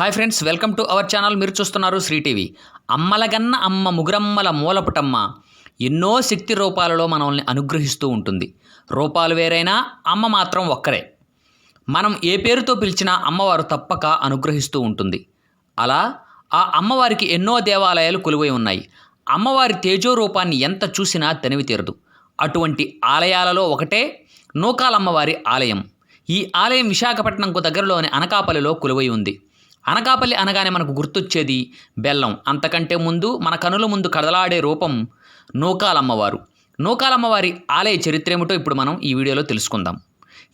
Hi friends welcome to our channel. మీరు చూస్తున్నారు Shri TV. అమ్మలగన్న అమ్మ ముగురమ్మల మూలపుటమ్మ ఎన్నో శక్తి రూపాలలో మనల్ని అనుగ్రహిస్తూ ఉంటుంది. రూపాలు వేరైనా అమ్మ మాత్రం ఒక్కరే. మనం ఏ పేరుతో పిలిచినా అమ్మవారు తప్పక అనుగ్రహిస్తూ ఉంటుంది. అలా ఆ అమ్మవారికి ఎన్నో దేవాలయాలు కొలువై ఉన్నాయి. అమ్మవారి తేజో రూపాన్ని ఎంత చూసినా తనివి తీరదు. అటువంటి ఆలయాలలో ఒకటే నూకాలమ్మవారి ఆలయం. ఈ ఆలయం విశాఖపట్నంకు దగ్గరలోని అనకాపల్లిలో కొలువై ఉంది. అనకాపల్లి అనగానే మనకు గుర్తొచ్చేది బెల్లం. అంతకంటే ముందు మన కనుల ముందు కదలాడే రూపం నూకాలమ్మవారు. నూకాలమ్మవారి ఆలయ చరిత్ర ఏమిటో ఇప్పుడు మనం ఈ వీడియోలో తెలుసుకుందాం.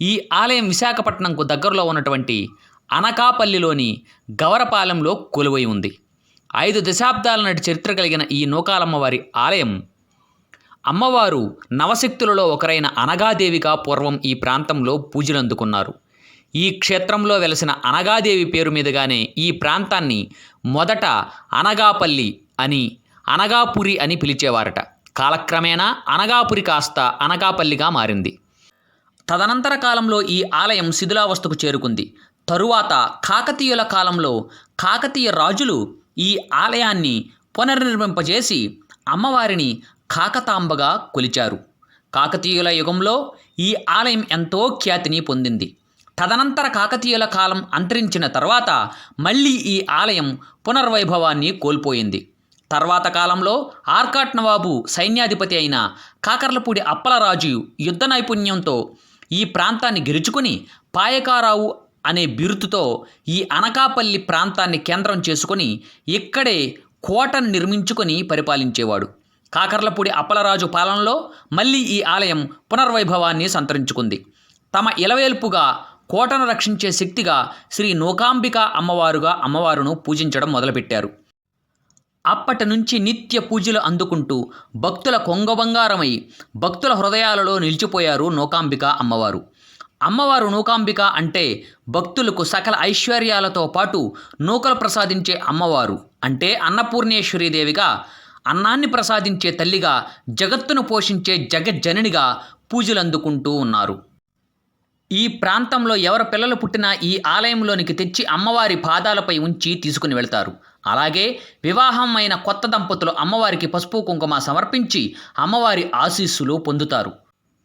ఈ ఆలయం విశాఖపట్నంకు దగ్గరలో ఉన్నటువంటి అనకాపల్లిలోని గవరపాలెంలో కొలువై ఉంది. ఐదు దశాబ్దాల నాటి చరిత్ర కలిగిన ఈ నూకాలమ్మవారి ఆలయం అమ్మవారు నవశక్తులలో ఒకరైన అనగాదేవిగా పూర్వం ఈ ప్రాంతంలో పూజలు అందుకున్నారు ఈ క్షేత్రంలో వెలసిన అనగాదేవి పేరు మీదుగానే ఈ ప్రాంతాన్ని మొదట అనగాపల్లి అని అనగాపురి అని పిలిచేవారట. కాలక్రమేణా అనగాపురి కాస్త అనగాపల్లిగా మారింది. తదనంతర కాలంలో ఈ ఆలయం శిథిలావస్థకు చేరుకుంది. తరువాత కాకతీయుల కాలంలో కాకతీయ రాజులు ఈ ఆలయాన్ని పునర్నిర్మింపజేసి అమ్మవారిని కాకతాంబగా కొలిచారు. కాకతీయుల యుగంలో ఈ ఆలయం ఎంతో ఖ్యాతిని పొందింది. తదనంతర కాకతీయుల కాలం అంతరించిన తర్వాత మళ్ళీ ఈ ఆలయం పునర్వైభవాన్ని కోల్పోయింది. తర్వాత కాలంలో ఆర్కాట్ నవాబు సైన్యాధిపతి అయిన కాకర్లపూడి అప్పలరాజు యుద్ధ నైపుణ్యంతో ఈ ప్రాంతాన్ని గెలుచుకుని పాయకారావు అనే బిరుదుతో ఈ అనకాపల్లి ప్రాంతాన్ని కేంద్రం చేసుకుని ఇక్కడే కోటను నిర్మించుకొని పరిపాలించేవాడు. కాకర్లపూడి అప్పలరాజు పాలనలో మళ్ళీ ఈ ఆలయం పునర్వైభవాన్ని సంతరించుకుంది. తమ ఇలవేల్పుగా కోటను రక్షించే శక్తిగా శ్రీ నూకాంబిక అమ్మవారుగా అమ్మవారును పూజించడం మొదలుపెట్టారు. అప్పటి నుంచి నిత్య పూజలు అందుకుంటూ భక్తుల కొంగబంగారమై భక్తుల హృదయాలలో నిలిచిపోయారు నూకాంబిక అమ్మవారు. అమ్మవారు నూకాంబిక అంటే భక్తులకు సకల ఐశ్వర్యాలతో పాటు నూకలు ప్రసాదించే అమ్మవారు అంటే అన్నపూర్ణేశ్వరీదేవిగా అన్నాన్ని ప్రసాదించే తల్లిగా జగత్తును పోషించే జగజ్జననిగా పూజలు అందుకుంటూ ఉన్నారు. ఈ ప్రాంతంలో ఎవరి పిల్లలు పుట్టినా ఈ ఆలయంలోనికి తెచ్చి అమ్మవారి పాదాలపై ఉంచి తీసుకుని వెళ్తారు. అలాగే వివాహం అయిన కొత్త దంపతులు అమ్మవారికి పసుపు కుంకుమ సమర్పించి అమ్మవారి ఆశీస్సులు పొందుతారు.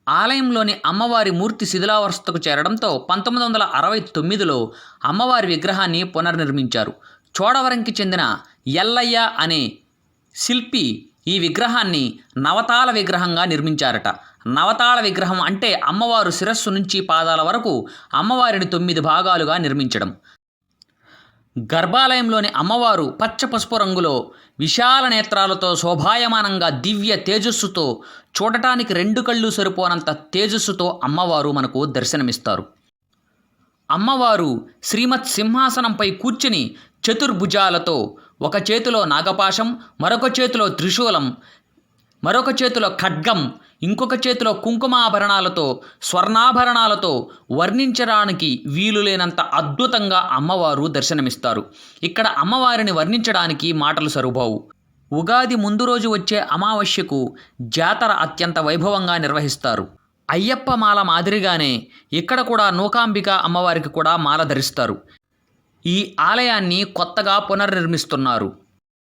ఆలయంలోని అమ్మవారి మూర్తి శిథిలావస్థకు చేరడంతో పంతొమ్మిది వందల అరవై తొమ్మిదిలో అమ్మవారి విగ్రహాన్ని పునర్నిర్మించారు. చోడవరంకి చెందిన ఎల్లయ్య అనే శిల్పి ఈ విగ్రహాన్ని నవతాల విగ్రహంగా నిర్మించారట. నవతాళ విగ్రహం అంటే అమ్మవారు శిరస్సు నుంచి పాదాల వరకు అమ్మవారిని తొమ్మిది భాగాలుగా నిర్మించడం. గర్భాలయంలోని అమ్మవారు పచ్చ పసుపు రంగులో విశాల నేత్రాలతో శోభాయమానంగా దివ్య తేజస్సుతో చూడటానికి రెండు కళ్ళు సరిపోనంత తేజస్సుతో అమ్మవారు మనకు దర్శనమిస్తారు. అమ్మవారు శ్రీమత్ సింహాసనంపై కూర్చుని చతుర్భుజాలతో ఒక చేతిలో నాగపాశం మరొక చేతిలో త్రిశూలం మరొక చేతిలో ఖడ్గం ఇంకొక చేతిలో కుంకుమాభరణాలతో స్వర్ణాభరణాలతో వర్ణించడానికి వీలు లేనంత అద్భుతంగా అమ్మవారు దర్శనమిస్తారు. ఇక్కడ అమ్మవారిని వర్ణించడానికి మాటలు సరుబావు. ఉగాది ముందు రోజు వచ్చే అమావాస్యకు జాతర అత్యంత వైభవంగా నిర్వహిస్తారు. అయ్యప్ప మాల మాదిరిగానే ఇక్కడ కూడా నూకాంబిక అమ్మవారికి కూడా మాల ధరిస్తారు. ఈ ఆలయాన్ని కొత్తగా పునర్నిర్మిస్తున్నారు.